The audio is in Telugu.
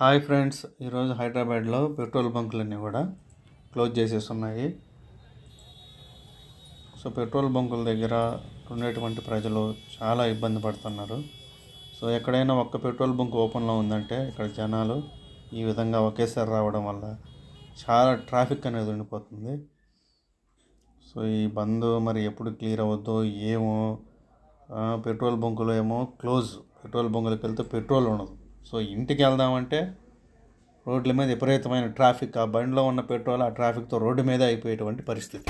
హాయ్ ఫ్రెండ్స్ ఈరోజు హైదరాబాద్లో పెట్రోల్ బంకులన్నీ కూడా క్లోజ్ చేసేసి ఉన్నాయి సో పెట్రోల్ బంకుల దగ్గర ఉండేటువంటి ప్రజలు చాలా ఇబ్బంది పడుతున్నారు. సో ఎక్కడైనా ఒక్క పెట్రోల్ బంక్ ఓపెన్లో ఉందంటే ఇక్కడ జనాలు ఈ విధంగా ఒకేసారి రావడం వల్ల చాలా ట్రాఫిక్ అనేది ఉండిపోతుంది. సో ఈ బంద్ మరి ఎప్పుడు క్లియర్ అవుద్దో ఏమో పెట్రోల్ బంకులు ఏమో క్లోజ్ పెట్రోల్ బంకులకు వెళ్తే పెట్రోల్ ఉండదు. సో ఇంటికి వెళ్దామంటే రోడ్ల మీద విపరీతమైన ట్రాఫిక్. ఆ బండిలో ఉన్న పెట్రోల్ ఆ ట్రాఫిక్తో రోడ్డు మీద అయిపోయేటువంటి పరిస్థితి.